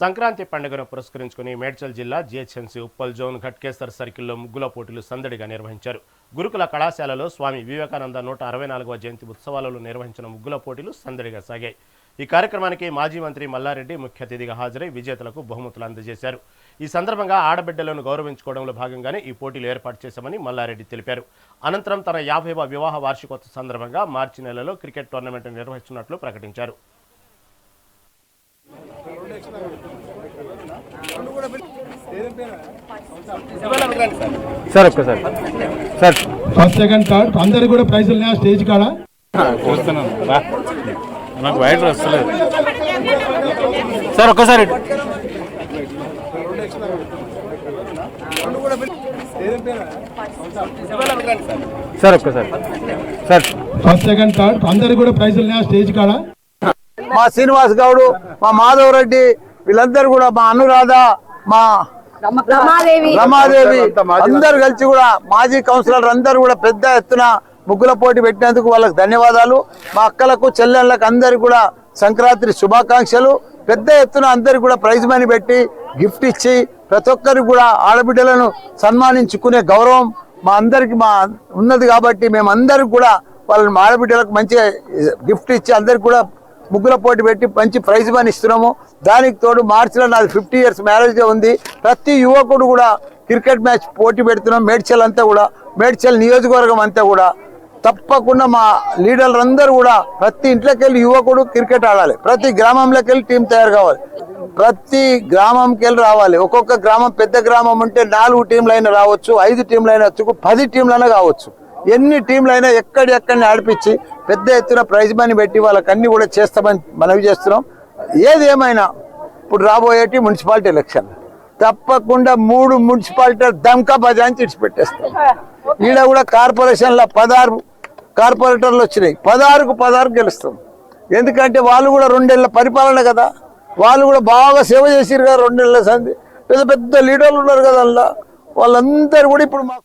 సంక్రాంతి పండుగను పురస్కరించుకుని మేడ్చల్ జిల్లా జిహెచ్ఎంసీ ఉప్పల్ జోన్ ఘట్కేసర్ సర్కిల్లో ముగ్గుల పోటీలు సందడిగా నిర్వహించారు. గురుకుల కళాశాలలో స్వామి వివేకానంద నూట అరవై నాలుగవ జయంతి ఉత్సవాలలో నిర్వహించిన ముగ్గుల పోటీలు సందడిగా సాగాయి. ఈ కార్యక్రమానికి మాజీ మంత్రి మల్లారెడ్డి ముఖ్య అతిథిగా హాజరై విజేతలకు బహుమతులు అందజేశారు. ఈ సందర్భంగా ఆడబిడ్డలను గౌరవించుకోవడంలో భాగంగానే ఈ పోటీలు ఏర్పాటు చేశామని మల్లారెడ్డి తెలిపారు. అనంతరం తన యాభైవ వివాహ వార్షికోత్సవ సందర్భంగా మార్చి నెలలో క్రికెట్ టోర్నమెంట్ నిర్వహిస్తున్నట్లు ప్రకటించారు. సార్ ఒక్కసారి సార్. ఫస్ట్ సెకండ్ థర్డ్ అందరికి కూడా ప్రైజులు ఉన్నాయి? స్టేజ్ కాడ? చూస్తున్నాను రా. నాకు వైట్ వస్తలేదు సార్ ఒక్కసారి ఇటు. సార్ ఒక్కసారి సార్. ఫస్ట్ సెకండ్ థర్డ్ అందరికి కూడా ప్రైజులు ఉన్నాయి? స్టేజ్ కాడ? మా శ్రీనివాస్ గౌడ్ మా మాధవ్ రెడ్డి వీళ్ళందరూ కూడా మా అనురాధ మా రమాదేవి. రమాదేవి అందరు కలిసి కూడా మాజీ కౌన్సిలర్ అందరూ కూడా పెద్ద ఎత్తున ముగ్గుల పోటీ పెట్టినందుకు వాళ్ళకి ధన్యవాదాలు. మా అక్కలకు చెల్లెళ్ళకు అందరికి కూడా సంక్రాంతి శుభాకాంక్షలు. పెద్ద ఎత్తున అందరికి కూడా ప్రైజ్ మనీ పెట్టి గిఫ్ట్ ఇచ్చి ప్రతి ఒక్కరికి కూడా ఆడబిడ్డలను సన్మానించుకునే గౌరవం మా అందరికి మా ఉన్నది కాబట్టి మేము అందరికి కూడా వాళ్ళని మా ఆడబిడ్డలకు మంచిగా గిఫ్ట్ ఇచ్చి అందరికి కూడా ముగ్గుల పోటీ పెట్టి మంచి ప్రైజ్ మనీ ఇస్తున్నాము. దానికి తోడు మార్చిలో నాది ఫిఫ్టీ ఇయర్స్ మ్యారేజ్ ఉంది. ప్రతి యువకుడు కూడా క్రికెట్ మ్యాచ్ పోటీ పెడుతున్నాం. మేడ్చల్ అంతా కూడా మేడ్చల్ నియోజకవర్గం అంతా కూడా. తప్పకుండా మా లీడర్లు అందరూ కూడా ప్రతి ఇంట్లోకి వెళ్ళి యువకుడు క్రికెట్ ఆడాలి. ప్రతి గ్రామంలోకి వెళ్ళి టీం తయారు కావాలి. ప్రతి గ్రామంకి వెళ్ళి రావాలి. ఒక్కొక్క గ్రామం పెద్ద గ్రామం ఉంటే నాలుగు టీంలైనా రావచ్చు ఐదు టీంలైనా వచ్చు పది టీంలైనా కావచ్చు. ఎన్ని టీంలైనా ఎక్కడెక్కడిని ఆడిపించి పెద్ద ఎత్తున ప్రైజ్ మనీ పెట్టి వాళ్ళకి అన్ని కూడా చేస్తామని మనవి చేస్తున్నాం. ఏది ఏమైనా ఇప్పుడు రాబోయేటి మున్సిపాలిటీ ఎలక్షన్. తప్పకుండా మూడు మున్సిపాలిటీ దమ్కా బజాయించి ఇడిచిపెట్టేస్తాం ఈడ కూడా కార్పొరేషన్ల పదహారు కార్పొరేటర్లు వచ్చినాయి. పదహారుకు పదహారు గెలుస్తాం. ఎందుకంటే వాళ్ళు కూడా రెండేళ్ళ పరిపాలన కదా. వాళ్ళు కూడా బాగా సేవ చేసిరు కదా రెండేళ్ళ సంది పెద్ద పెద్ద లీడర్లు ఉన్నారు కదా అందులో. వాళ్ళందరూ కూడా ఇప్పుడు మాకు